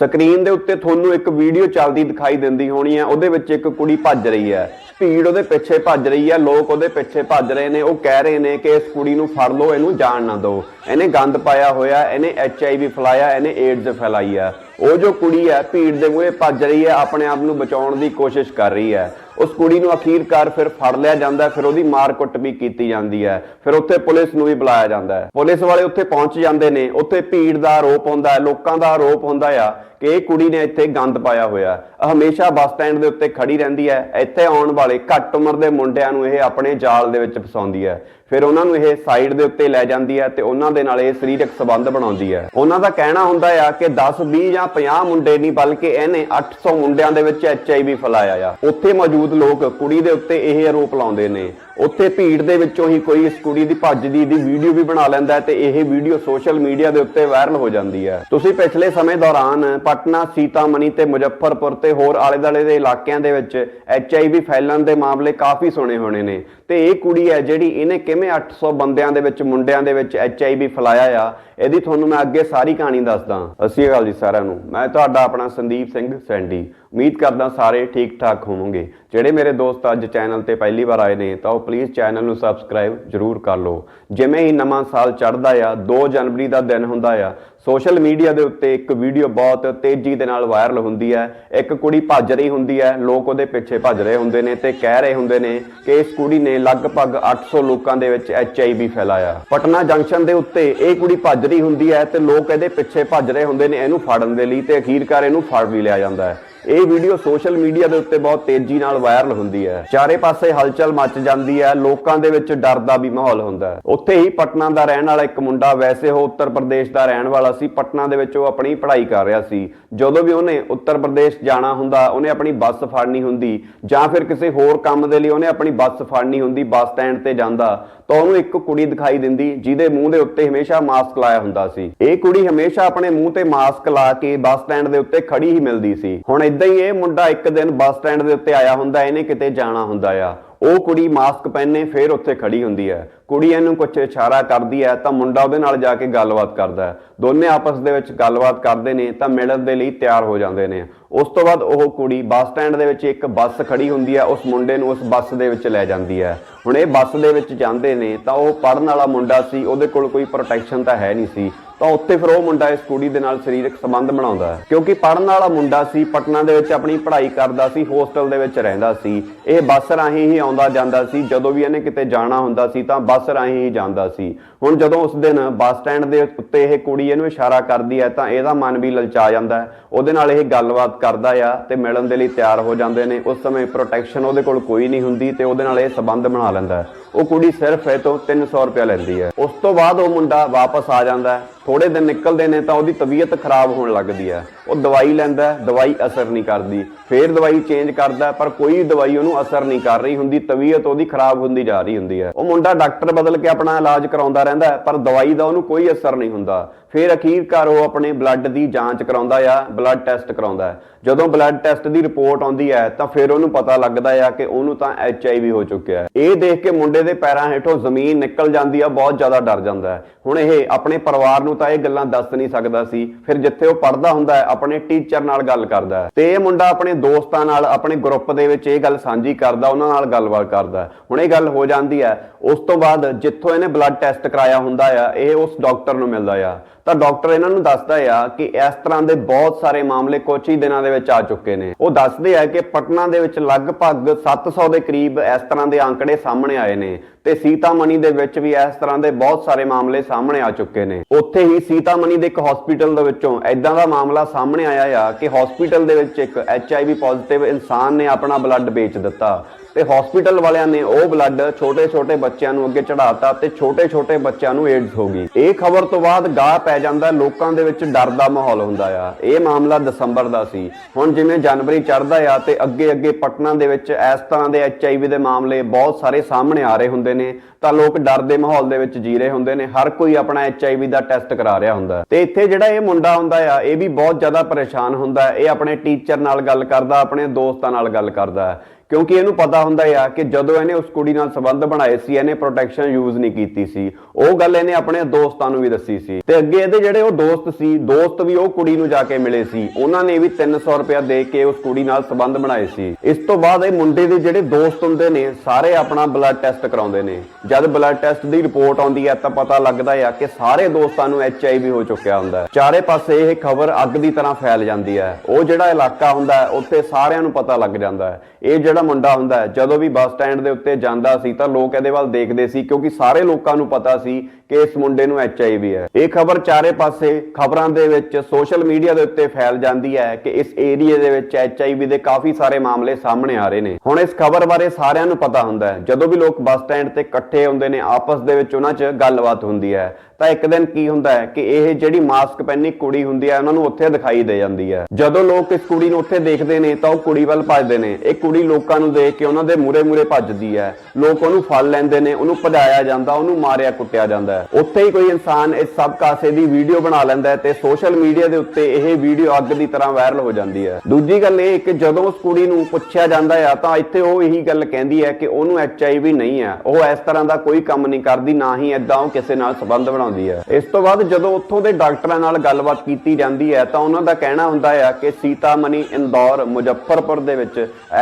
Screen ਦੇ ਉੱਤੇ ਤੁਹਾਨੂੰ ਇੱਕ ਵੀਡੀਓ ਚੱਲਦੀ ਦਿਖਾਈ ਦਿੰਦੀ ਹੋਣੀ ਹੈ, ਉਹਦੇ ਵਿੱਚ ਇੱਕ ਕੁੜੀ ਭੱਜ ਰਹੀ ਹੈ। ਭੀੜ ਉਹਦੇ ਪਿੱਛੇ ਭੱਜ ਰਹੀ ਹੈ, ਲੋਕ ਉਹਦੇ ਪਿੱਛੇ ਭੱਜ ਰਹੇ ਨੇ, ਉਹ ਕਹਿ ਰਹੇ ਨੇ ਕਿ ਇਸ ਕੁੜੀ ਨੂੰ ਫੜ ਲਓ, ਇਹਨੂੰ ਜਾਣ ਨਾ ਦਿਓ। ਇਹਨੇ ਗੰਦ ਪਾਇਆ ਹੋਇਆ, ਇਹਨੇ ਐਚਆਈਵੀ ਫੈਲਾਇਆ, ਇਹਨੇ ਏਡਜ਼ ਫੈਲਾਈ ਹੈ। ਉਹ ਜੋ ਕੁੜੀ ਹੈ, ਭੀੜ ਦੇ ਮੂਹਰੇ ਭੱਜ ਰਹੀ ਹੈ, ਆਪਣੇ ਆਪ ਨੂੰ ਬਚਾਉਣ ਦੀ ਕੋਸ਼ਿਸ਼ ਕਰ ਰਹੀ ਹੈ। ਉਸ ਕੁੜੀ ਨੂੰ ਅਖੀਰਕਾਰ ਫਿਰ ਫੜ ਲਿਆ ਜਾਂਦਾ ਫਿਰ ਉਹਦੀ ਮਾਰ ਕੁੱਟ ਵੀ ਕੀਤੀ ਜਾਂਦੀ ਹੈ। ਫਿਰ ਉੱਥੇ ਪੁਲਿਸ ਨੂੰ ਵੀ ਬੁਲਾਇਆ ਜਾਂਦਾ ਹੈ। ਪੁਲਿਸ ਵਾਲੇ ਉੱਥੇ ਪਹੁੰਚ ਜਾਂਦੇ ਨੇ, ਉੱਥੇ ਭੀੜ ਦਾ ਆਰੋਪ ਹੁੰਦਾ ਹੈ, ਲੋਕਾਂ ਦਾ ਆਰੋਪ ਹੁੰਦਾ ਆ ਕਿ ਇਹ ਕੁੜੀ ਨੇ ਇੱਥੇ ਗੰਦ ਪਾਇਆ ਹੋਇਆ ਹਮੇਸ਼ਾ ਬੱਸ ਸਟੈਂਡ ਦੇ ਉੱਤੇ ਖੜੀ ਰਹਿੰਦੀ ਹੈ, ਇੱਥੇ ਆਉਣ ਵਾਲੇ ਘੱਟ ਉਮਰ ਦੇ ਮੁੰਡਿਆਂ ਨੂੰ ਇਹ ਆਪਣੇ ਜਾਲ ਦੇ ਵਿੱਚ ਫਸਾਉਂਦੀ ਹੈ। ਫਿਰ ਉਹਨਾਂ ਨੂੰ ਇਹ ਸਾਈਡ ਦੇ ਉੱਤੇ ਲੈ ਜਾਂਦੀ ਹੈ ਤੇ ਉਹਨਾਂ ਦੇ ਨਾਲ ਇਹ ਸਰੀਰਕ ਸੰਬੰਧ ਬਣਾਉਂਦੀ ਹੈ। ਉਹਨਾਂ ਦਾ ਕਹਿਣਾ ਹੁੰਦਾ ਆ ਕਿ 10 20 ਜਾਂ 50 ਮੁੰਡੇ ਨਹੀਂ, ਬਲਕਿ ਇਹਨੇ 800 ਮੁੰਡਿਆਂ ਦੇ ਵਿੱਚ ਐਚਆਈਵੀ ਫੈਲਾਇਆ ਆ। ਉੱਥੇ ਮੌਜੂਦ ਲੋਕ ਕੁੜੀ ਦੇ ਉੱਤੇ ਇਹ ਆਰੋਪ ਲਾਉਂਦੇ ਨੇ। ਉੱਥੇ ਭੀੜ ਦੇ ਵਿੱਚੋਂ ਹੀ ਕੋਈ ਇਸ ਕੁੜੀ ਦੀ ਭੱਜਦੀ ਦੀ ਵੀਡੀਓ ਵੀ ਬਣਾ ਲੈਂਦਾ ਹੈ ਤੇ ਇਹ ਵੀਡੀਓ ਸੋਸ਼ਲ ਮੀਡੀਆ ਦੇ ਉੱਤੇ ਵਾਇਰਲ ਹੋ ਜਾਂਦੀ ਹੈ। ਤੁਸੀਂ ਪਿਛਲੇ ਸਮੇਂ ਦੌਰਾਨ ਪਟਨਾ, ਸੀਤਾਮਣੀ ਤੇ ਮੁਜ਼ੱਫਰਪੁਰ ਤੇ ਹੋਰ ਆਲੇ-ਦਾਲੇ ਦੇ ਇਲਾਕਿਆਂ ਦੇ ਵਿੱਚ ਐਚਆਈਵੀ ਫੈਲਣ ਦੇ ਮਾਮਲੇ ਕਾਫੀ ਸੁਣੇ ਹੋਣੇ ਨੇ। ਤੇ ਇਹ ਕੁੜੀ ਹੈ ਜਿਹੜੀ ਇਹਨੇ ਕਿਵੇਂ 800 ਬੰਦਿਆਂ ਦੇ ਵਿੱਚ ਮੁੰਡਿਆਂ ਦੇ ਵਿੱਚ ਐਚਆਈਵੀ ਫੈਲਾਇਆ ਆ? ਇਹਦੀ ਤੁਹਾਨੂੰ ਮੈਂ ਅੱਗੇ ਸਾਰੀ ਕਹਾਣੀ ਦੱਸਦਾ। ਅਸੀਂ ਅਕਾਲ ਜੀ ਸਾਰਿਆਂ ਨੂੰ। ਮੈਂ ਤੁਹਾਡਾ ਆਪਣਾ ਸੰਦੀਪ ਸਿੰਘ ਸੈਂਡੀ। ਉਮੀਦ ਕਰਦਾ ਸਾਰੇ ਠੀਕ ਠਾਕ ਹੋਵੋਗੇ। ਜਿਹੜੇ ਮੇਰੇ ਦੋਸਤ ਅੱਜ ਚੈਨਲ ਤੇ ਪਹਿਲੀ ਵਾਰ ਆਏ ਨੇ, ਤਾਂ ਉਹ ਪਲੀਜ਼ ਚੈਨਲ ਨੂੰ ਸਬਸਕ੍ਰਾਈਬ ਜਰੂਰ ਕਰ ਲਓ। ਜਿਵੇਂ ਹੀ ਨਵਾਂ ਸਾਲ ਚੜ੍ਹਦਾ ਆ 2 ਜਨਵਰੀ ਦਾ ਦਿਨ ਹੁੰਦਾ ਆ ਸੋਸ਼ਲ ਮੀਡੀਆ ਦੇ ਉੱਤੇ ਇੱਕ ਵੀਡੀਓ ਬਹੁਤ ਤੇਜ਼ੀ ਦੇ ਨਾਲ ਵਾਇਰਲ ਹੁੰਦੀ ਹੈ। ਇੱਕ ਕੁੜੀ ਭੱਜ ਰਹੀ ਹੁੰਦੀ ਹੈ। ਲੋਕ ਉਹਦੇ ਪਿੱਛੇ ਭੱਜ ਰਹੇ ਹੁੰਦੇ ਨੇ ਤੇ ਕਹਿ ਰਹੇ ਹੁੰਦੇ ਨੇ ਕਿ ਇਸ ਕੁੜੀ ਨੇ ਲਗਭਗ 800 ਲੋਕਾਂ ਦੇ ਵਿੱਚ ਐਚਆਈਵੀ ਫੈਲਾਇਆ। ਪਟਨਾ ਜੰਕਸ਼ਨ ਦੇ ਉੱਤੇ ਇਹ ਕੁੜੀ ਭੱਜ ਰਹੀ ਹੁੰਦੀ ਹੈ ਤੇ ਲੋਕ ਇਹਦੇ ਪਿੱਛੇ ਭੱਜ ਰਹੇ ਹੁੰਦੇ ਨੇ ਇਹਨੂੰ ਫੜਨ ਦੇ ਲਈ ਤੇ ਅਖੀਰਕਾਰ ਇਹਨੂੰ ਫੜ ਵੀ ਲਿਆ ਜਾਂਦਾ ਹੈ। ਇਹ ਵੀਡੀਓ ਸੋਸ਼ਲ ਮੀਡੀਆ ਦੇ ਉੱਤੇ ਬਹੁਤ ਤੇਜ਼ੀ ਨਾਲ ਵਾਇਰਲ ਹੁੰਦੀ ਹੈ। ਚਾਰੇ ਪਾਸੇ ਹਲਚਲ ਮਚ ਜਾਂਦੀ ਹੈ। ਲੋਕਾਂ ਦੇ ਵਿੱਚ ਡਰ ਦਾ ਵੀ ਮਾਹੌਲ ਹੁੰਦਾ ਹੈ। ਉੱਥੇ ਹੀ ਪਟਨਾ ਦਾ ਰਹਿਣ ਵਾਲਾ ਇੱਕ ਮੁੰਡਾ ਵੈਸੇ ਉਹ ਉੱਤਰ ਪ੍ਰਦੇਸ਼ ਦਾ ਰਹਿਣ ਵਾਲਾ ਸੀ, ਪਟਨਾ ਦੇ ਵਿੱਚ ਉਹ ਆਪਣੀ ਪੜ੍ਹਾਈ ਕਰ ਰਿਹਾ ਸੀ। ਜਦੋਂ ਵੀ ਉਹਨੇ ਉੱਤਰ ਪ੍ਰਦੇਸ਼ ਜਾਣਾ ਹੁੰਦਾ, ਉਹਨੇ ਆਪਣੀ ਬੱਸ ਫੜਨੀ ਹੁੰਦੀ ਜਾਂ ਫਿਰ ਕਿਸੇ ਹੋਰ ਕੰਮ ਦੇ ਲਈ ਉਹਨੇ ਆਪਣੀ ਬੱਸ ਫੜਨੀ ਹੁੰਦੀ ਬੱਸ ਸਟੈਂਡ ਤੇ ਜਾਂਦਾ, ਤਾਂ ਉਹਨੂੰ ਇੱਕ ਕੁੜੀ ਦਿਖਾਈ ਦਿੰਦੀ ਜਿਹਦੇ ਮੂੰਹ ਦੇ ਉੱਤੇ ਹਮੇਸ਼ਾ ਮਾਸਕ ਲਾਇਆ ਹੁੰਦਾ ਸੀ। ਇਹ ਕੁੜੀ ਹਮੇਸ਼ਾ ਆਪਣੇ ਮੂੰਹ ਤੇ ਮਾਸਕ ਲਾ ਕੇ ਬੱਸ ਸਟੈਂਡ ਦੇ ਉੱਤੇ ਖੜੀ ਹੀ ਮਿਲਦੀ ਸੀ। ਹੁਣ ਇਦਾਂ ਹੀ ਇਹ ਮੁੰਡਾ ਇੱਕ ਦਿਨ ਬੱਸ ਸਟੈਂਡ ਦੇ ਉੱਤੇ ਆਇਆ ਹੁੰਦਾ, ਇਹਨੇ ਕਿਤੇ ਜਾਣਾ ਹੁੰਦਾ ਆ। ਉਹ ਕੁੜੀ ਮਾਸਕ ਪਹਿਨੇ, ਫਿਰ ਉੱਥੇ ਖੜੀ ਹੁੰਦੀ ਹੈ। ਕੁੜੀ ਇਹਨੂੰ ਕੁਝ ਇਸ਼ਾਰਾ ਕਰਦੀ ਹੈ ਤਾਂ ਮੁੰਡਾ ਉਹਦੇ ਨਾਲ ਜਾ ਕੇ ਗੱਲਬਾਤ ਕਰਦਾ ਹੈ। ਦੋਨੇ ਆਪਸ ਦੇ ਵਿੱਚ ਗੱਲਬਾਤ ਕਰਦੇ ਨੇ ਤਾਂ ਮਿਲਣ ਦੇ ਲਈ ਤਿਆਰ ਹੋ ਜਾਂਦੇ ਨੇ। ਉਸ ਤੋਂ ਬਾਅਦ ਉਹ ਕੁੜੀ ਬੱਸ ਸਟੈਂਡ ਦੇ ਵਿੱਚ ਇੱਕ ਬੱਸ ਖੜੀ ਹੁੰਦੀ ਹੈ, ਉਸ ਮੁੰਡੇ ਨੂੰ ਉਸ ਬੱਸ ਦੇ ਵਿੱਚ ਲੈ ਜਾਂਦੀ ਹੈ। ਹੁਣ ਇਹ ਬੱਸ ਦੇ ਵਿੱਚ ਜਾਂਦੇ ਨੇ ਤਾਂ ਉਹ ਪੜਨ ਵਾਲਾ ਮੁੰਡਾ ਸੀ, ਉਹਦੇ ਕੋਲ ਕੋਈ ਪ੍ਰੋਟੈਕਸ਼ਨ ਤਾਂ ਹੈ ਨਹੀਂ ਸੀ। ਤਾਂ ਉੱਥੇ ਫਿਰ ਉਹ ਮੁੰਡਾ ਇਸ ਕੁੜੀ ਦੇ ਨਾਲ ਸਰੀਰਕ ਸੰਬੰਧ ਬਣਾਉਂਦਾ ਹੈ। ਕਿਉਂਕਿ ਪੜਨ ਵਾਲਾ ਮੁੰਡਾ ਸੀ, ਪਟਨਾ ਦੇ ਵਿੱਚ ਆਪਣੀ ਪੜ੍ਹਾਈ ਕਰਦਾ ਸੀ, ਹੋਸਟਲ ਦੇ ਵਿੱਚ ਰਹਿੰਦਾ ਸੀ। ਇਹ ਬੱਸ ਰਾਹੀਂ ਹੀ ਆਉਂਦਾ ਜਾਂਦਾ ਸੀ, ਜਦੋਂ ਵੀ ਇਹਨੇ ਕਿਤੇ ਜਾਣਾ ਹੁੰਦਾ ਸੀ ਤਾਂ ਬੱਸ ਰਾਹੀਂ ਹੀ ਜਾਂਦਾ ਸੀ। ਹੁਣ ਜਦੋਂ ਉਸ ਦਿਨ ਬੱਸ ਸਟੈਂਡ ਦੇ ਉੱਤੇ ਇਹ ਕੁੜੀ ਇਹਨੂੰ ਇਸ਼ਾਰਾ ਕਰਦੀ ਹੈ ਤਾਂ ਇਹਦਾ ਮਨ ਵੀ ਲਲਚਾ ਜਾਂਦਾ ਹੈ। ਉਹਦੇ ਨਾਲ ਇਹ ਗੱਲਬਾਤ ਕਰਦਾ ਆ ਤੇ ਮਿਲਣ ਦੇ ਲਈ ਤਿਆਰ ਹੋ ਜਾਂਦੇ ਨੇ। ਉਸ ਸਮੇਂ ਪ੍ਰੋਟੈਕਸ਼ਨ ਉਹਦੇ ਕੋਲ ਕੋਈ ਨਹੀਂ ਹੁੰਦੀ ਤੇ ਉਹਦੇ ਨਾਲ ਇਹ ਸਬੰਧ ਬਣਾ ਲੈਂਦਾ ਉਹ ਕੁੜੀ ਸਿਰਫ ਇਹ ਤੋਂ 300 ਰੁਪਏ ਲੈਂਦੀ ਹੈ। ਉਸ ਤੋਂ ਬਾਅਦ ਉਹ ਮੁੰਡਾ ਵਾਪਸ ਆ ਜਾਂਦਾ ਥੋੜੇ ਦਿਨ ਨਿਕਲਦੇ ਨੇ ਤਾਂ ਉਹਦੀ ਤਬੀਅਤ ਖਰਾਬ ਹੋਣ ਲੱਗਦੀ ਹੈ। ਉਹ ਦਵਾਈ ਲੈਂਦਾ ਦਵਾਈ ਅਸਰ ਨਹੀਂ ਕਰਦੀ। ਫੇਰ ਦਵਾਈ ਚੇਂਜ ਕਰਦਾ ਪਰ ਕੋਈ ਦਵਾਈ ਉਹਨੂੰ ਅਸਰ ਨਹੀਂ ਕਰ ਰਹੀ ਹੁੰਦੀ, ਤਬੀਅਤ ਉਹਦੀ ਖਰਾਬ ਹੁੰਦੀ ਜਾ ਰਹੀ ਹੁੰਦੀ ਹੈ। ਉਹ ਮੁੰਡਾ ਡਾਕਟਰ ਬਦਲ ਕੇ ਆਪਣਾ ਇਲਾਜ ਕਰਾਉਂਦਾ ਰਹਿੰਦਾ ਪਰ ਦਵਾਈ ਦਾ ਉਹਨੂੰ ਕੋਈ ਅਸਰ ਨਹੀਂ ਹੁੰਦਾ। ਫਿਰ ਅਖੀਰਕਾਰ ਉਹ ਆਪਣੇ ਬਲੱਡ ਦੀ ਜਾਂਚ ਕਰਾਉਂਦਾ ਆ, ਬਲੱਡ ਟੈਸਟ ਕਰਾਉਂਦਾ ਜਦੋਂ ਬਲੱਡ ਟੈਸਟ ਦੀ ਰਿਪੋਰਟ ਆਉਂਦੀ ਹੈ, ਤਾਂ ਫਿਰ ਉਹਨੂੰ ਪਤਾ ਲੱਗਦਾ ਆ ਕਿ ਉਹਨੂੰ ਤਾਂ ਐਚਆਈਵੀ ਹੋ ਚੁੱਕਿਆ ਹੈ। ਇਹ ਦੇਖ ਕੇ ਮੁੰਡੇ ਦੇ ਪੈਰਾਂ ਹੇਠੋਂ ਜ਼ਮੀਨ ਨਿਕਲ ਜਾਂਦੀ ਆ, ਬਹੁਤ ਜ਼ਿਆਦਾ ਡਰ ਜਾਂਦਾ ਹੈ। ਹੁਣ ਇਹ ਆਪਣੇ ਪਰਿਵਾਰ ਨੂੰ ਤਾਂ ਇਹ ਗੱਲਾਂ ਦੱਸ ਨਹੀਂ ਸਕਦਾ ਸੀ। ਫਿਰ ਜਿੱਥੇ ਉਹ ਪੜਦਾ ਹੁੰਦਾ ਹੈ, ਆਪਣੇ ਟੀਚਰ ਨਾਲ ਗੱਲ ਕਰਦਾ ਹੈ। ਤੇ ਇਹ ਮੁੰਡਾ ਆਪਣੇ ਦੋਸਤਾਂ ਨਾਲ, ਆਪਣੇ ਗਰੁੱਪ ਦੇ ਵਿੱਚ ਇਹ ਗੱਲ ਸਾਂਝੀ ਕਰਦਾ, ਉਹਨਾਂ ਨਾਲ ਗੱਲਬਾਤ ਕਰਦਾ ਹੁਣ ਇਹ ਗੱਲ ਹੋ ਜਾਂਦੀ ਹੈ, ਉਸ ਤੋਂ ਬਾਅਦ ਜਿੱਥੋਂ ਇਹਨੇ ਬਲੱਡ ਟੈਸਟ ਕਰਾਇਆ ਹੁੰਦਾ ਆ, ਇਹ ਉਸ ਡਾਕਟਰ ਨੂੰ ਮਿਲਦਾ ਆ। ਤਾਂ ਡਾਕਟਰ ਇਹਨਾਂ ਨੂੰ ਦੱਸਦਾ ਆ ਕਿ ਇਸ ਤਰ੍ਹਾਂ ਦੇ ਬਹੁਤ ਸਾਰੇ ਮਾਮਲੇ ਕੁਝ ਹੀ ਦਿਨਾਂ ਦੇ ਵਿੱਚ ਆ ਚੁੱਕੇ ਨੇ। ਉਹ ਦੱਸਦੇ ਆ ਕਿ ਪਟਨਾ ਦੇ ਵਿੱਚ ਲਗਭਗ 700 ਦੇ ਕਰੀਬ ਇਸ ਤਰ੍ਹਾਂ ਦੇ ਅੰਕੜੇ ਸਾਹਮਣੇ ਆਏ ਨੇ ਤੇ ਸੀਤਾਮਣੀ ਦੇ ਵਿੱਚ ਵੀ ਇਸ ਤਰ੍ਹਾਂ ਦੇ ਬਹੁਤ ਸਾਰੇ ਮਾਮਲੇ ਸਾਹਮਣੇ ਆ ਚੁੱਕੇ ਨੇ। ਉੱਥੇ ਹੀ ਸੀਤਾਮਣੀ ਦੇ ਇੱਕ ਹਸਪੀਟਲ ਦੇ ਵਿੱਚੋਂ ਐਦਾਂ ਦਾ ਮਾਮਲਾ ਸਾਹਮਣੇ ਆਇਆ ਆ ਕਿ ਹਸਪੀਟਲ ਦੇ ਵਿੱਚ ਇੱਕ ਐਚਆਈਵੀ ਪੋਜ਼ਿਟਿਵ ਇਨਸਾਨ ਨੇ ਆਪਣਾ ਬਲੱਡ ਵੇਚ ਦਿੱਤਾ। ਤੇ ਹਸਪੀਟਲ ਵਾਲਿਆਂ ਨੇ ਉਹ ਬਲੱਡ ਛੋਟੇ-ਛੋਟੇ ਬੱਚਿਆਂ ਨੂੰ ਅੱਗੇ ਚੜਾਤਾ ਤੇ ਛੋਟੇ-ਛੋਟੇ ਬੱਚਿਆਂ ਨੂੰ ਏਡਸ ਹੋ ਗਈ। ਇਹ ਖਬਰ ਤੋਂ ਬਾਅਦ ਗਾਹ ਪੈ ਜਾਂਦਾ, ਲੋਕਾਂ ਦੇ ਵਿੱਚ ਡਰ ਦਾ ਮਾਹੌਲ ਹੁੰਦਾ ਆ। ਇਹ ਮਾਮਲਾ ਦਸੰਬਰ ਦਾ ਸੀ। ਹੁਣ ਜਿਵੇਂ ਜਨਵਰੀ ਚੜਦਾ ਆ ਤੇ ਅੱਗੇ-ਅੱਗੇ ਪਟਨਾ ਦੇ ਵਿੱਚ ਇਸ ਤਰ੍ਹਾਂ ਦੇ ਐਚਆਈਵੀ ਦੇ ਮਾਮਲੇ ਬਹੁਤ ਸਾਰੇ ਸਾਹਮਣੇ ਆ ਰਹੇ ਹੁੰਦੇ ਨੇ, ਤਾਂ ਲੋਕ ਡਰ ਦੇ ਮਾਹੌਲ ਦੇ ਵਿੱਚ ਜੀ ਰਹੇ ਹੁੰਦੇ ਨੇ। ਹਰ ਕੋਈ ਆਪਣਾ ਐਚਆਈਵੀ ਦਾ ਟੈਸਟ ਕਰਾ ਰਿਹਾ ਹੁੰਦਾ। ਤੇ ਇੱਥੇ ਜਿਹੜਾ ਇਹ ਮੁੰਡਾ ਹੁੰਦਾ ਆ, ਇਹ ਵੀ ਬਹੁਤ ਜ਼ਿਆਦਾ ਪਰੇਸ਼ਾਨ ਹੁੰਦਾ। ਹੈ। ਇਹ ਆਪਣੇ ਟੀਚਰ ਨਾਲ ਗੱਲ ਕਰਦਾ, ਆਪਣੇ ਦੋਸਤਾਂ ਨਾਲ ਗੱਲ ਕਰਦਾ। ਕਿਉਂਕਿ ਇਹਨੂੰ ਪਤਾ ਹੁੰਦਾ ਆ ਕਿ ਜਦੋਂ ਇਹਨੇ ਉਸ ਕੁੜੀ ਨਾਲ ਸੰਬੰਧ ਬਣਾਏ ਸੀ, ਇਹਨੇ ਪ੍ਰੋਟੈਕਸ਼ਨ ਯੂਜ਼ ਨਹੀਂ ਕੀਤੀ ਸੀ। ਉਹ ਗੱਲ ਇਹਨੇ ਆਪਣੇ ਦੋਸਤਾਂ ਨੂੰ ਵੀ ਦੱਸੀ ਸੀ। ਤੇ ਅੱਗੇ ਇਹਦੇ ਜਿਹੜੇ ਉਹ ਦੋਸਤ ਸੀ, ਦੋਸਤ ਵੀ ਉਹ ਕੁੜੀ ਨੂੰ ਜਾ ਕੇ ਮਿਲੇ ਸੀ। ਉਹਨਾਂ ਨੇ ਵੀ 300 ਰੁਪਇਆ ਦੇ ਕੇ ਉਸ ਕੁੜੀ ਨਾਲ ਸੰਬੰਧ ਬਣਾਏ ਸੀ। ਇਸ ਤੋਂ ਬਾਅਦ ਇਹ ਮੁੰਡੇ ਦੇ ਜਿਹੜੇ ਦੋਸਤ ਹੁੰਦੇ ਨੇ, ਸਾਰੇ ਆਪਣਾ ਬਲੱਡ ਟੈਸਟ ਕਰਾਉਂਦੇ ਨੇ। ਜਦ ਬਲੱਡ ਟੈਸਟ ਦੀ ਰਿਪੋਰਟ ਆਉਂਦੀ ਹੈ ਤਾਂ ਪਤਾ ਲੱਗਦਾ ਆ ਕਿ ਸਾਰੇ ਦੋਸਤਾਂ ਨੂੰ ਐਚਆਈਵੀ ਹੋ ਚੁੱਕਿਆ ਹੁੰਦਾ ਹੈ। ਚਾਰੇ ਪਾਸੇ ਇਹ ਖਬਰ ਅੱਗ ਦੀ ਤਰ੍ਹਾਂ ਫੈਲ ਜਾਂਦੀ ਹੈ। ਉਹ ਜਿਹੜਾ ਇਲਾਕਾ ਹੁੰਦਾ ਹੈ ਉੱਥੇ ਸਾਰਿਆਂ ਨੂੰ ਪਤਾ ਲੱਗ ਜਾਂਦਾ ਹੈ। ਇਹ ਜਿਹੜਾ ਮੁੰਡਾ ਹੁੰਦਾ ਹੈ। ਜਦੋਂ ਵੀ ਬੱਸ ਸਟੈਂਡ ਦੇ ਉੱਤੇ ਜਾਂਦਾ ਸੀ ਤਾਂ ਲੋਕ ਇਹਦੇ ਵੱਲ ਦੇਖਦੇ ਸੀ, ਕਿਉਂਕਿ ਸਾਰੇ ਲੋਕਾਂ ਨੂੰ ਪਤਾ ਸੀ ਕਿ ਇਸ ਮੁੰਡੇ ਨੂੰ ਐਚਆਈਵੀ ਹੈ। ਇਹ ਖਬਰ ਚਾਰੇ ਪਾਸੇ ਖਬਰਾਂ ਦੇ ਵਿੱਚ ਸੋਸ਼ਲ ਮੀਡੀਆ ਦੇ ਉੱਤੇ ਫੈਲ ਜਾਂਦੀ ਹੈ ਕਿ ਇਸ ਏਰੀਏ ਦੇ ਵਿੱਚ ਐਚਆਈਵੀ ਦੇ ਕਾਫੀ ਸਾਰੇ ਮਾਮਲੇ ਸਾਹਮਣੇ ਆ ਰਹੇ ਨੇ। ਹੁਣ ਇਸ ਖਬਰ ਬਾਰੇ ਸਾਰਿਆਂ ਨੂੰ ਪਤਾ ਹੁੰਦਾ ਹੈ। ਜਦੋਂ ਵੀ ਲੋਕ ਬੱਸ ਸਟੈਂਡ ਤੇ ਇਕੱਠੇ ਹੁੰਦੇ ਨੇ, ਆਪਸ ਦੇ ਵਿੱਚ ਉਹਨਾਂ 'ਚ ਗੱਲਬਾਤ ਹੁੰਦੀ ਹੈ। ਤਾਂ ਇੱਕ ਦਿਨ ਕੀ ਹੁੰਦਾ ਹੈ ਕਿ ਇਹ ਜਿਹੜੀ ਮਾਸਕ ਪਹਿਨੀ ਕੁੜੀ ਹੁੰਦੀ ਹੈ, ਉਹਨਾਂ ਨੂੰ ਉੱਥੇ ਦਿਖਾਈ ਦੇ ਜਾਂਦੀ ਹੈ। ਜਦੋਂ ਲੋਕ ਇਸ ਕੁੜੀ ਨੂੰ ਉੱਥੇ ਦੇਖਦੇ ਨੇ, ਤਾਂ ਉਹ ਕੁੜੀ ਵੱਲ ਭੱਜਦੇ ਨੇ। ਇਹ ਕੁੜੀ ਲੋਕਾਂ ਨੂੰ ਦੇਖ ਕੇ ਉਹਨਾਂ ਦੇ ਮੂਰੇ ਮੂਰੇ ਭੱਜਦੀ ਹੈ। ਲੋਕ ਉਹਨੂੰ ਫੜ ਲੈਂਦੇ ਨੇ, ਉਹਨੂੰ ਭਜਾਇਆ ਜਾਂਦਾ, ਉਹਨੂੰ ਮਾਰਿਆ ਕੁੱਟਿਆ ਜਾਂਦਾ ਹੈ। ਉੱਥੇ ਹੀ ਕੋਈ ਇਨਸਾਨ ਇਸ ਸਭ ਕਾਸੇ ਦੀ ਵੀਡੀਓ ਬਣਾ ਲੈਂਦਾ ਹੈ ਤੇ ਸੋਸ਼ਲ ਮੀਡੀਆ ਦੇ ਉੱਤੇ ਇਹ ਵੀਡੀਓ ਅੱਗ ਦੀ ਤਰ੍ਹਾਂ ਵਾਇਰਲ ਹੋ ਜਾਂਦੀ ਹੈ। ਦੂਜੀ ਗੱਲ ਇਹ ਕਿ ਜਦੋਂ ਉਸ ਕੁੜੀ ਨੂੰ ਪੁੱਛਿਆ ਜਾਂਦਾ ਹੈ, ਤਾਂ ਇੱਥੇ ਉਹ ਇਹੀ ਗੱਲ ਕਹਿੰਦੀ ਹੈ ਕਿ ਉਹਨੂੰ ਐਚਆਈਵੀ ਨਹੀਂ ਹੈ। ਉਹ ਇਸ ਤਰ੍ਹਾਂ ਦਾ ਕੋਈ ਕੰਮ ਨਹੀਂ ਕਰਦੀ, ਨਾ ਹੀ ਐਦਾਂ ਉਹ ਕਿਸੇ ਨਾਲ ਸੰਬੰਧ ਬਣਾਉਂਦੀ। ਹੈ। ਇਸ ਤੋਂ ਬਾਅਦ ਜਦੋਂ ਉੱਥੋਂ ਦੇ ਡਾਕਟਰਾਂ ਨਾਲ ਗੱਲਬਾਤ ਕੀਤੀ ਜਾਂਦੀ ਹੈ, ਤਾਂ ਉਹਨਾਂ ਦਾ ਕਹਿਣਾ ਹੁੰਦਾ ਆ ਕਿ ਸੀਤਾਮਣੀ ਇੰਦੌਰ, ਮੁਜ਼ੱਫਰਪੁਰ ਦੇ ਵਿੱਚ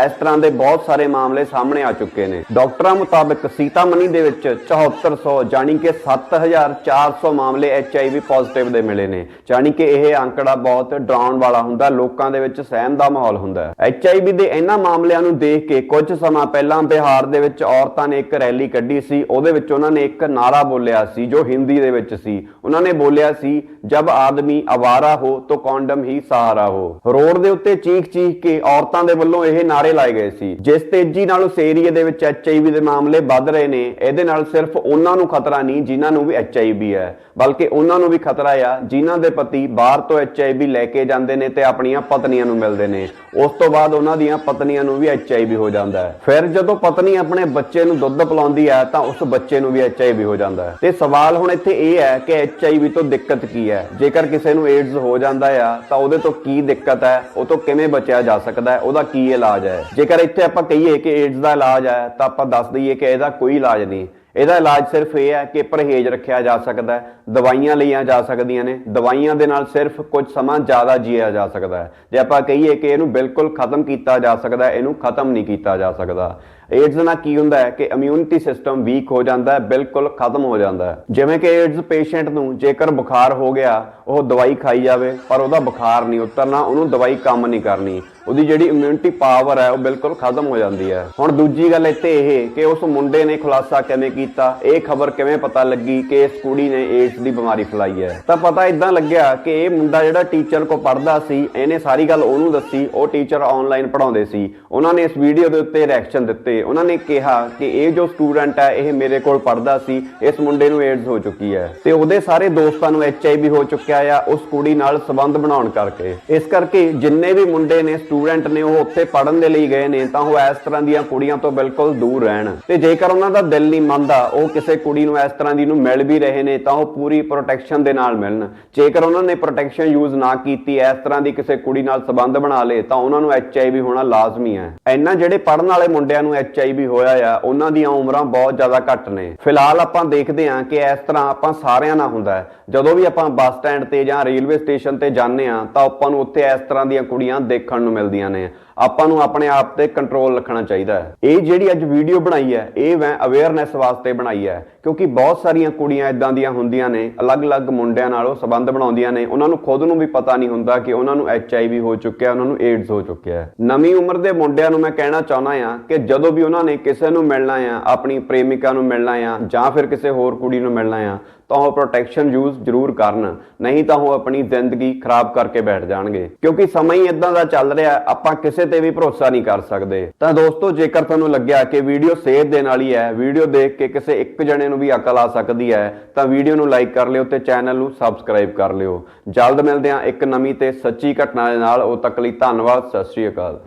ਇਸ ਤਰ੍ਹਾਂ ਦੇ ਬਹੁਤ ਸਾਰੇ ਮਾਮਲੇ ਸਾਹਮਣੇ ਆ ਚੁੱਕੇ ਨੇ। ਡਾਕਟਰਾਂ ਮੁਤਾਬਕ ਸੀਤਾਮਣੀ ਦੇ ਵਿੱਚ 7400 ਜਾਨੀ ਕਿ 7400 ਮਾਮਲੇ ਐਚਆਈਵੀ ਪੋਜ਼ਿਟਿਵ ਦੇ ਮਿਲੇ ਨੇ। ਜਾਨੀ ਕਿ ਇਹ ਅੰਕੜਾ ਬਹੁਤ ਡਰਾਉਣ ਵਾਲਾ ਹੁੰਦਾ, ਲੋਕਾਂ ਦੇ ਵਿੱਚ ਸਹਿਮ ਦਾ ਮਾਹੌਲ ਹੁੰਦਾ ਹੈ। ਐਚਆਈਵੀ ਦੇ ਇਹਨਾਂ ਮਾਮਲਿਆਂ ਨੂੰ ਦੇਖ ਕੇ ਕੁਝ ਸਮਾਂ ਪਹਿਲਾਂ ਬਿਹਾਰ ਦੇ ਵਿੱਚ ਔਰਤਾਂ ਨੇ ਇੱਕ ਰੈਲੀ ਕੱਢੀ ਸੀ, ਉਹਦੇ ਵਿੱਚ ਉਹਨਾਂ ਨੇ ਇੱਕ ਨਾਰਾ ਬੋਲਿਆ ਸੀ, ਜੋ ਹਿੰਦੀ ਦੇ ਵਿੱਚ ਸੀ। ਉਹਨਾਂ ਨੇ ਬੋਲਿਆ ਸੀ ਜਦ ਆਦਮੀ ਆਵਾਰਾ ਹੋ ਤਾਂ ਕੌਂਡਮ ਹੀ ਸਹਾਰਾ ਹੋ। ਰੋਡ ਦੇ ਉੱਤੇ ਚੀਖ ਚੀਖ ਕੇ ਔਰਤਾਂ ਦੇ ਵੱਲੋਂ ਇਹ ਨਾਰੇ ਲਾਏ ਗਏ ਸੀ। ਜਿਸ ਤੇਜ਼ੀ ਨਾਲ ਉਸ ਏਰੀਏ ਦੇ ਵਿੱਚ ਐਚਆਈਵੀ ਦੇ ਮਾਮਲੇ ਵੱਧ ਰਹੇ ਨੇ, ਇਹਦੇ ਨਾਲ ਸਿਰਫ ਉਹਨਾਂ ਨੂੰ ਖਤਰਾ ਨਹੀਂ ਜਿਨ੍ਹਾਂ ਨੂੰ ਵੀ ਐਚਆਈਵੀ ਹੈ, ਬਲਕਿ ਉਹਨਾਂ ਨੂੰ ਵੀ ਖਤਰਾ ਆ ਜਿਨ੍ਹਾਂ ਦੇ ਪਤੀ ਬਾਹਰ ਤੋਂ ਐਚਆਈਵੀ ਲੈ ਕੇ ਜਾਂਦੇ ਨੇ ਤੇ ਆਪਣੀਆਂ ਪਤਨੀਆਂ ਨੂੰ ਮਿਲਦੇ ਨੇ। ਉਸ ਤੋਂ ਬਾਅਦ ਉਹਨਾਂ ਦੀਆਂ ਪਤਨੀਆਂ ਨੂੰ ਵੀ ਐਚਆਈਵੀ ਹੋ ਜਾਂਦਾ ਹੈ। ਫਿਰ ਜਦੋਂ ਪਤਨੀ ਆਪਣੇ ਬੱਚੇ ਨੂੰ ਦੁੱਧ ਪਿਲਾਉਂਦੀ ਹੈ ਤਾਂ ਉਸ ਬੱਚੇ ਨੂੰ ਵੀ ਐਚਆਈਵੀ ਹੋ ਜਾਂਦਾ ਹੈ। ਤੇ ਸਵਾਲ ਹੁਣ ਇੱਥੇ ਇਹ ਹੈ ਕਿ ਐਚਆਈਵੀ ਤੋਂ ਦਿੱਕਤ ਕੀ ਹੈ? ਜੇਕਰ ਕਿਸੇ ਨੂੰ ਏਡਜ਼ ਹੋ ਜਾਂਦਾ ਆ, ਤਾਂ ਉਹਦੇ ਤੋਂ ਕੀ ਦਿੱਕਤ ਹੈ? ਉਹ ਤੋਂ ਕਿਵੇਂ ਬਚਿਆ ਜਾ ਸਕਦਾ ਹੈ? ਉਹਦਾ ਕੀ ਇਲਾਜ ਹੈ? ਜੇਕਰ ਇੱਥੇ ਆਪਾਂ ਕਹੀਏ ਕਿ ਏਡਜ਼ ਦਾ ਇਲਾਜ ਹੈ, ਤਾਂ ਆਪਾਂ ਦੱਸ ਦਈਏ ਕਿ ਇਹਦਾ ਕੋਈ ਇਲਾਜ ਨਹੀਂ। ਇਹਦਾ ਇਲਾਜ ਸਿਰਫ ਇਹ ਹੈ ਕਿ ਪਰਹੇਜ਼ ਰੱਖਿਆ ਜਾ ਸਕਦਾ ਹੈ, ਦਵਾਈਆਂ ਲਈਆਂ ਜਾ ਸਕਦੀਆਂ ਨੇ। ਦਵਾਈਆਂ ਦੇ ਨਾਲ ਸਿਰਫ ਕੁਝ ਸਮਾਂ ਜ਼ਿਆਦਾ ਜੀਆ ਜਾ ਸਕਦਾ ਹੈ। ਜੇ ਆਪਾਂ ਕਹੀਏ ਕਿ ਇਹਨੂੰ ਬਿਲਕੁਲ ਖਤਮ ਕੀਤਾ ਜਾ ਸਕਦਾ ਹੈ, ਇਹਨੂੰ ਖਤਮ ਨਹੀਂ ਕੀਤਾ ਜਾ ਸਕਦਾ। ਏਡਜ਼ ਨਾਲ ਕੀ ਹੁੰਦਾ ਹੈ ਕਿ ਇਮਿਊਨਿਟੀ ਸਿਸਟਮ ਵੀਕ ਹੋ ਜਾਂਦਾ ਹੈ, ਬਿਲਕੁਲ ਖਤਮ ਹੋ ਜਾਂਦਾ ਹੈ। ਜਿਵੇਂ ਕਿ ਏਡਜ਼ ਪੇਸ਼ੈਂਟ ਨੂੰ ਜੇਕਰ ਬੁਖਾਰ ਹੋ ਗਿਆ, ਉਹ ਦਵਾਈ ਖਾਈ ਜਾਵੇ, ਪਰ ਉਹਦਾ ਬੁਖਾਰ ਨਹੀਂ ਉਤਰਨਾ, ਉਹਨੂੰ ਦਵਾਈ ਕੰਮ ਨਹੀਂ ਕਰਨੀ। ਉਹਦੀ ਜਿਹੜੀ ਇਮਿਊਨਿਟੀ ਪਾਵਰ ਹੈ, ਉਹ ਬਿਲਕੁਲ ਖਤਮ ਹੋ ਜਾਂਦੀ ਹੈ। ਹੁਣ ਦੂਜੀ ਗੱਲ ਇੱਥੇ ਇਹ ਕਿ ਉਸ ਮੁੰਡੇ ਨੇ ਖੁਲਾਸਾ ਕਿਵੇਂ ਕੀਤਾ, ਇਹ ਖਬਰ ਕਿਵੇਂ ਪਤਾ ਲੱਗੀ ਕਿ ਇਸ ਕੁੜੀ ਨੇ ਏਡਜ਼ ਦੀ ਬਿਮਾਰੀ ਫੈਲਾਈ ਹੈ। ਤਾਂ ਪਤਾ ਇਦਾਂ ਲੱਗਿਆ ਕਿ ਇਹ ਮੁੰਡਾ ਜਿਹੜਾ ਟੀਚਰ ਕੋ ਪੜਦਾ ਸੀ, ਇਹਨੇ ਸਾਰੀ ਗੱਲ ਉਹਨੂੰ ਦੱਸੀ, ਉਹ ਟੀਚਰ ਆਨਲਾਈਨ ਪੜਾਉਂਦੇ ਸੀ। ਉਹਨਾਂ ਨੇ ਇਸ ਵੀਡੀਓ ਦੇ ਉੱਤੇ ਰਿਐਕਸ਼ਨ ਦਿੱਤੇ। ਉਹਨਾਂ ਨੇ ਕਿਹਾ ਕਿ ਇਹ ਜੋ ਸਟੂਡੈਂਟ ਹੈ, ਇਹ ਮੇਰੇ ਕੋਲ ਪੜਦਾ ਸੀ, ਇਸ ਮੁੰਡੇ ਨੂੰ ਏਡਜ਼ ਹੋ ਚੁੱਕੀ ਹੈ। ਤੇ ਉਹਦੇ ਸਾਰੇ ਦੋਸਤਾਂ ਨੂੰ ਐਚਆਈਵੀ ਹੋ ਚੁੱਕਿਆ ਆ, ਉਸ ਕੁੜੀ ਨਾਲ ਸੰਬੰਧ ਬਣਾਉਣ ਕਰਕੇ। ਇਸ ਕਰਕੇ ਜਿੰਨੇ ਵੀ ਮੁੰਡੇ ਨੇ, ਸਟੂਡੈਂਟ ਨੇ, ਉਹ ਉੱਥੇ ਪੜਨ ਦੇ ਲਈ ਗਏ ਨੇ, ਤਾਂ ਉਹ ਇਸ ਤਰ੍ਹਾਂ ਦੀਆਂ ਕੁੜੀਆਂ ਤੋਂ ਬਿਲਕੁਲ ਦੂਰ ਰਹਿਣ। ਤੇ ਜੇਕਰ ਉਹਨਾਂ ਦਾ ਦਿਲ ਨਹੀਂ ਮੰਨਦਾ, ਉਹ ਕਿਸੇ ਕੁੜੀ ਨੂੰ ਇਸ ਤਰ੍ਹਾਂ ਦੀ ਨੂੰ ਮਿਲ ਵੀ ਰਹੇ ਨੇ, ਤਾਂ ਉਹ ਪੂਰੀ ਪ੍ਰੋਟੈਕਸ਼ਨ ਦੇ ਨਾਲ ਮਿਲਣ। ਜੇਕਰ ਉਹਨਾਂ ਨੇ ਪ੍ਰੋਟੈਕਸ਼ਨ ਯੂਜ਼ ਨਾ ਕੀਤੀ, ਇਸ ਤਰ੍ਹਾਂ ਦੀ ਕਿਸੇ ਕੁੜੀ ਨਾਲ ਸੰਬੰਧ ਬਣਾ ਲਏ, ਤਾਂ ਉਹਨਾਂ ਨੂੰ ਐਚਆਈਵੀ ਹੋਣਾ ਲਾਜ਼ਮੀ ਹੈ। ਇੰਨਾ ਜਿਹੜੇ ਪੜਨ ਵਾਲੇ ਮੁੰਡਿਆਂ ਨੂੰ ਐਚਆਈਵੀ ਹੋਇਆ ਆ, ਉਹਨਾਂ ਦੀਆਂ ਉਮਰਾਂ ਬਹੁਤ ਜ਼ਿਆਦਾ ਘੱਟ ਨੇ। ਫਿਲਹਾਲ ਆਪਾਂ ਦੇਖਦੇ ਹਾਂ ਕਿ ਇਸ ਤਰ੍ਹਾਂ ਆਪਾਂ ਸਾਰਿਆਂ ਨਾਲ ਹੁੰਦਾ ਹੈ। ਜਦੋਂ ਵੀ ਆਪਾਂ ਬੱਸ ਸਟੈਂਡ ਤੇ ਜਾਂ ਰੇਲਵੇ ਸਟੇਸ਼ਨ ਤੇ ਜਾਂਦੇ ਆ ਤਾਂ ਆਪਾਂ ਨੂੰ ਉੱਥੇ ਇਸ ਤਰ੍ਹਾਂ ਦੀਆਂ ਕੁੜੀਆਂ ਦੇਖਣ ਨੂੰ ਮਿਲਦੀਆਂ ਨੇ। ਆਪਾਂ ਨੂੰ ਆਪਣੇ ਆਪ ਤੇ ਕੰਟਰੋਲ ਰੱਖਣਾ ਚਾਹੀਦਾ ਹੈ। ਇਹ ਜਿਹੜੀ ਅੱਜ ਵੀਡੀਓ ਬਣਾਈ ਹੈ, ਇਹ ਮੈਂ ਅਵੇਅਰਨੈਸ ਵਾਸਤੇ ਬਣਾਈ ਹੈ। ਕਿਉਂਕਿ ਬਹੁਤ ਸਾਰੀਆਂ ਕੁੜੀਆਂ ਇਦਾਂ ਦੀਆਂ ਹੁੰਦੀਆਂ ਨੇ, ਅਲੱਗ-ਅਲੱਗ ਮੁੰਡਿਆਂ ਨਾਲੋਂ ਉਹ ਸਬੰਧ ਬਣਾਉਂਦੀਆਂ ਨੇ। ਉਹਨਾਂ ਨੂੰ ਖੁਦ ਨੂੰ ਵੀ ਪਤਾ ਨਹੀਂ ਹੁੰਦਾ ਕਿ ਉਹਨਾਂ ਨੂੰ ਐਚਆਈਵੀ ਹੋ ਚੁੱਕਿਆ, ਉਹਨਾਂ ਨੂੰ ਏਡਸ ਹੋ ਚੁੱਕਿਆ ਹੈ। ਨਵੀਂ ਉਮਰ ਦੇ ਮੁੰਡਿਆਂ ਨੂੰ ਮੈਂ ਕਹਿਣਾ ਚਾਹੁੰਦਾ ਆ ਕਿ ਜਦੋਂ ਵੀ ਉਹਨਾਂ ਨੇ ਕਿਸੇ ਨੂੰ ਮਿਲਣਾ ਆ, ਆਪਣੀ ਪ੍ਰੇਮਿਕਾ ਨੂੰ ਮਿਲਣਾ ਆ ਜਾਂ ਫਿਰ ਕਿਸੇ ਹੋਰ ਕੁੜੀ ਨੂੰ ਮਿਲਣਾ ਆ ਤਾਂ ਉਹ ਪ੍ਰੋਟੈਕਸ਼ਨ ਯੂਜ਼ ਜ਼ਰੂਰ ਕਰਨ। ਨਹੀਂ ਤਾਂ ਉਹ ਆਪਣੀ ਜ਼ਿੰਦਗੀ ਖਰਾਬ ਕਰਕੇ ਬੈਠ ਜਾਣਗੇ। ਕਿਉਂਕਿ ਸਮਾਂ ਹੀ ਇਦਾਂ ਦਾ ਚੱਲ ਰਿਹਾ, ਆਪਾਂ ਕਿਸੇ ਤੇ ਵੀ ਭਰੋਸਾ ਨਹੀਂ ਕਰ ਸਕਦੇ। ਤਾਂ ਦੋਸਤੋ, ਜੇਕਰ ਤੁਹਾਨੂੰ ਲੱਗਿਆ ਕਿ ਵੀਡੀਓ ਸੇਧ ਦੇਣ ਵਾਲੀ ਹੈ ਵੀਡੀਓ ਦੇਖ ਕੇ ਕਿਸੇ ਇੱਕ ਜਣੇ ਨੂੰ ਵੀ ਅਕਲ ਆ ਸਕਦੀ ਹੈ, ਤਾਂ ਵੀਡੀਓ ਨੂੰ ਲਾਈਕ ਕਰ ਲਿਓ ਤੇ ਚੈਨਲ ਨੂੰ ਸਬਸਕ੍ਰਾਈਬ ਕਰ ਲਿਓ। ਜਲਦ ਮਿਲਦੇ ਹਾਂ ਇੱਕ ਨਵੀਂ ਤੇ ਸੱਚੀ ਘਟਨਾ ਦੇ ਨਾਲ। ਉਹ ਤੱਕ ਲਈ ਧੰਨਵਾਦ, ਸਤਿ ਸ਼੍ਰੀ ਅਕਾਲ।